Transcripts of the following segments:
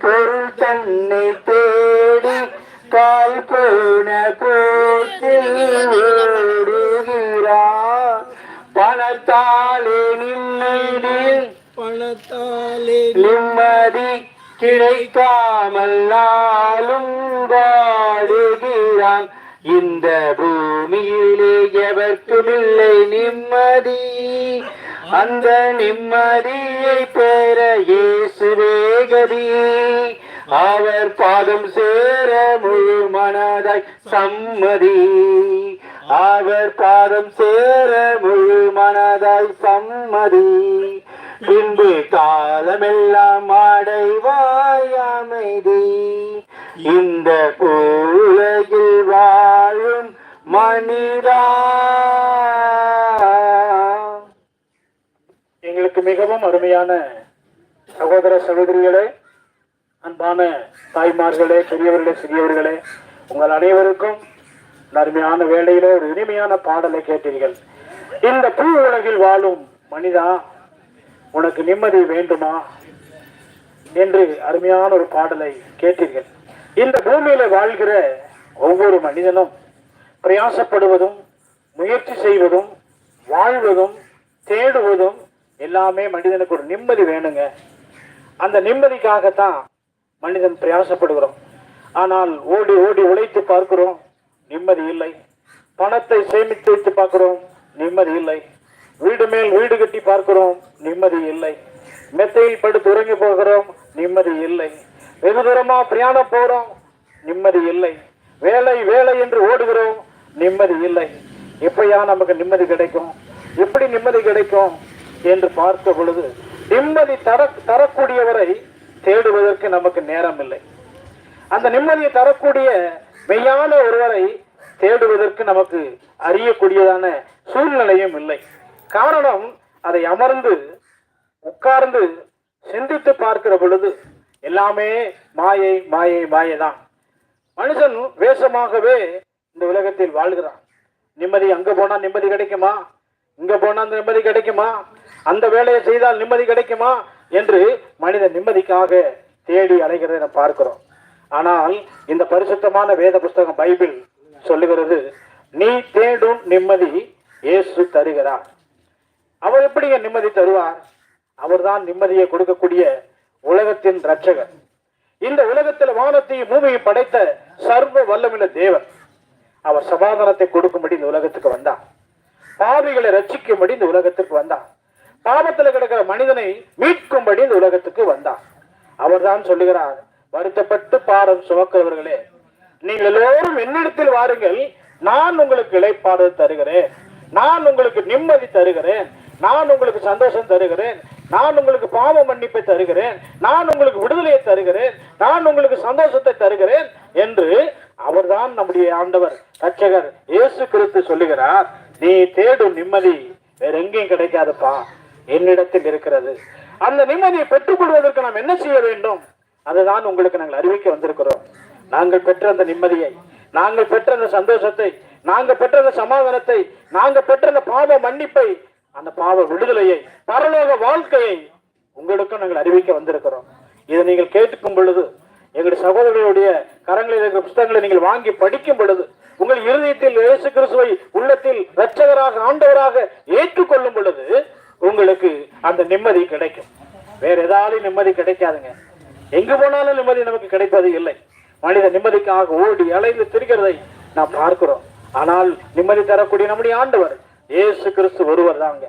பொருள் தன்னை தேடி கால் போன போக்கில் ஓடுகிறார் பணத்தாலே நிம்மதி பணத்தாலே நிம்மதி கிடைக்காமல் நாளும் வாடுகிறான். இந்த பூமியிலே எவர்க்கும் இல்லை நிம்மதி. அந்த நிம்மதியை பெற இயேசுவே கதி. அவர் பாதம் சேர முழு மனதாய் சம்மதி. அவர் பாதம் சேர முழு மனதாய் சம்மதி. பின்பு காலமெல்லாம் அடைவாய் அமைதி. இந்த பூலை மனிதா. எங்களுக்கு மிகவும் அருமையான சகோதர சகோதரிகளே அன்பான தாய்மார்களே பெரியவர்களே சிறியவர்களே உங்கள் அனைவருக்கும் அருமையான வேலையில ஒரு இனிமையான பாடலை கேட்டீர்கள். இந்த பூ உலகில் வாழும் மனிதா உனக்கு நிம்மதி வேண்டுமா என்று அருமையான ஒரு பாடலை கேட்டீர்கள். இந்த பூமியில வாழ்கிற ஒவ்வொரு மனிதனும் பிரயாசப்படுவதும் முயற்சி செய்வதும் வாழ்வதும் தேடுவதும் எல்லாமே மனிதனுக்கு ஒரு நிம்மதி வேணுங்க. அந்த நிம்மதிக்காகத்தான் மனிதன் பிரயாசப்படுகிறோம். ஆனால் ஓடி ஓடி உழைத்து பார்க்கிறோம் நிம்மதி இல்லை. பணத்தை சேமித்து வைத்து பார்க்கிறோம் நிம்மதி இல்லை. வீடு மேல் வீடு கட்டி பார்க்கிறோம் நிம்மதி இல்லை. மெத்தையில் படுத்து உறங்கி போகிறோம் நிம்மதி இல்லை. வெகு தூரமா பிரயாணம் போகிறோம் நிம்மதி இல்லை. வேலை வேலை என்று ஓடுகிறோம் நிம்மதி இல்லை. எப்பயா நமக்கு நிம்மதி கிடைக்கும்? எப்படி நிம்மதி கிடைக்கும்? என்று பார்த்த பொழுது நிம்மதி தர தரக்கூடியவரை தேடுவதற்கு நமக்கு நேரம் இல்லை அந்த நிம்மதியை தரக்கூடிய மெய்யான ஒருவரை தேடுவதற்கு நமக்கு அறியக்கூடியதான சூழ்நிலையும் இல்லை. காரணம் அதை அமர்ந்து உட்கார்ந்து சிந்தித்து பார்க்கிற பொழுது எல்லாமே மாயை மாயை மாயை தான் மனுஷன் வேஷமாகவே இந்த உலகத்தில் வாழ்கிறான். நிம்மதி அங்க போனா நிம்மதி கிடைக்குமா? இங்க போனா அந்த நிம்மதி கிடைக்குமா? அந்த வேலையை செய்தால் நிம்மதி கிடைக்குமா? என்று மனித நிம்மதிக்காக தேடி அலைகிறதை நாம் பார்க்கிறோம். ஆனால் இந்த பரிசுத்தமான வேத புஸ்தகம் பைபிள் சொல்லுகிறது நீ தேடும் நிம்மதி இயேசு தருகிறார். அவர் எப்படி நிம்மதி தருவார்? அவர்தான் நிம்மதியை கொடுக்கக்கூடிய உலகத்தின் ரட்சகர் இந்த உலகத்தில் வானத்தையும் பூமியை படைத்த சர்வ வல்லமில்ல தேவன். அவர் சமாதானத்தை கொடுக்கும்படி இந்த உலகத்துக்கு வந்தார் பாவிகளை ரட்சிக்கும்படி இந்த உலகத்துக்கு வந்தார் பாவத்தில் கிடக்கிற மனிதனை மீட்கும்படி இந்த உலகத்துக்கு வந்தார் அவர்தான் சொல்லுகிறார் வருத்தப்பட்டு பாரம் சுமக்கிறவர்களே நீங்கள் எல்லோரும் என்னிடத்தில் வாருங்கள் நான் உங்களுக்கு இழைப்பாடு தருகிறேன். நான் உங்களுக்கு நிம்மதி தருகிறேன். நான் உங்களுக்கு சந்தோஷம் தருகிறேன். நான் உங்களுக்கு பாவ மன்னிப்பை தருகிறேன். நான் உங்களுக்கு விடுதலையை தருகிறேன். நான் உங்களுக்கு சந்தோஷத்தை தருகிறேன் என்று அவர்தான் நம்முடைய ஆண்டவர் ரட்சகர் இயேசு கிறிஸ்து சொல்லுகிறார் நீ தேடும் நிம்மதி வேற எங்கேயும் கிடைக்காதுப்பா. என்னிடத்தில் இருக்கிறது. அந்த நிம்மதியை பெற்றுக்கொள்வதற்கு நாம் என்ன செய்ய வேண்டும்? அதுதான் உங்களுக்கு நாங்கள் அறிவிக்க வந்திருக்கிறோம். நாங்கள் பெற்ற அந்த நிம்மதியை நாங்கள் பெற்ற அந்த சந்தோஷத்தை நாங்கள் பெற்ற அந்த சமாதானத்தை நாங்கள் பெற்ற அந்த பாவ மன்னிப்பை அந்த பாவ விடுதலையை பரலோக வாழ்க்கையை உங்களுக்கும் நாங்கள் அறிவிக்க வந்திருக்கிறோம். இதை நீங்கள் கேட்டுக்கும் பொழுது எங்களுடைய சகோதரர்களுடைய கரங்களில் இருக்கிற புத்தகங்களை நீங்கள் வாங்கி படிக்கும் பொழுது உங்கள் இருதயத்தில் இயேசு கிறிஸ்துவை உள்ளத்தில் இரட்சகராக ஆண்டவராக ஏற்றுக்கொள்ளும் பொழுது உங்களுக்கு அந்த நிம்மதி கிடைக்கும். வேற ஏதாவது நிம்மதி கிடைக்காதுங்க. எங்கு போனாலும் நிம்மதி நமக்கு கிடைப்பது இல்லை. மனித நிம்மதிக்காக ஓடி அலைந்து திரிகிறதை நாம் பார்க்கிறோம். ஆனால் நிம்மதி தரக்கூடிய நம்முடைய ஆண்டவர் இயேசு கிறிஸ்து ஒருவர் தாங்க.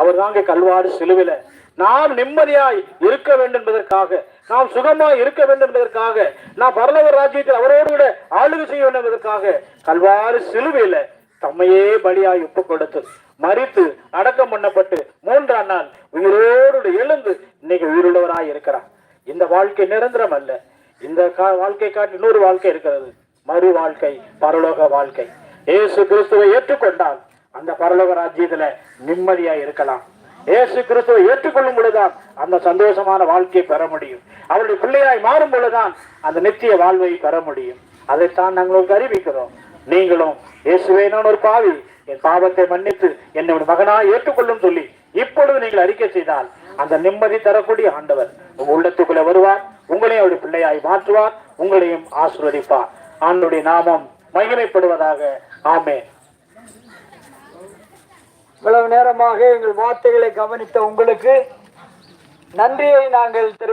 அவர் தாங்க கல்வாறு சிலுவில நாம் நிம்மதியாய் இருக்க வேண்டும் என்பதற்காக நாம் சுகமாய் இருக்க வேண்டும் என்பதற்காக நாம் பரலவர் ராஜ்யத்தில் அவரோடு கூட ஆளுகை செய்ய வேண்டும் என்பதற்காக கல்வாறு சிலுவையில தம்மையே பலியாய் ஒப்பு கொடுத்து மறித்து அடக்கம் பண்ணப்பட்டு மூன்றாம் நாள் உயிரோடு எழுந்து இன்னைக்கு உயிருள்ளவராய் இருக்கிறார். இந்த வாழ்க்கை நிரந்தரம் அல்ல. இந்த கா- வாழ்க்கை காட்டி இன்னொரு வாழ்க்கை இருக்கிறது. மறு வாழ்க்கை பரலோக வாழ்க்கை. இயேசு கிறிஸ்துவை ஏற்றுக்கொண்டால் அந்த பரலோக ராஜ்யத்துல நிம்மதியா இருக்கலாம். இயேசு கிறிஸ்துவை ஏற்றுக்கொள்ளும் பொழுதுதான் அந்த சந்தோஷமான வாழ்க்கையை பெற முடியும். அவருடைய பிள்ளையாய் மாறும் பொழுதுதான் அந்த நித்திய வாழ்வை பெற முடியும். அதைத்தான் நாங்கள் உங்களுக்கு அறிவிக்கிறோம். நீங்களும் இயேசுவே நான் ஒரு பாவி. என் பாவத்தை மன்னித்து என்னை மகனாய் ஏற்றுக்கொள்ளும் சொல்லி இப்பொழுது நீங்கள் அறிக்கை செய்தால் அந்த நிம்மதி தரக்கூடிய ஆண்டவர் உங்க உள்ளத்துக்குள்ள வருவார் உங்களையும் அவருடைய பிள்ளையாய் மாற்றுவார் உங்களையும் ஆசிர்வதிப்பார். ஆண்டுடைய நாமம் மகிமைப்படுவதாக. ஆமே இவ்வளவு நேரமாக எங்கள் வார்த்தைகளை கவனித்த உங்களுக்கு நன்றியை நாங்கள் தெரிவித்துக்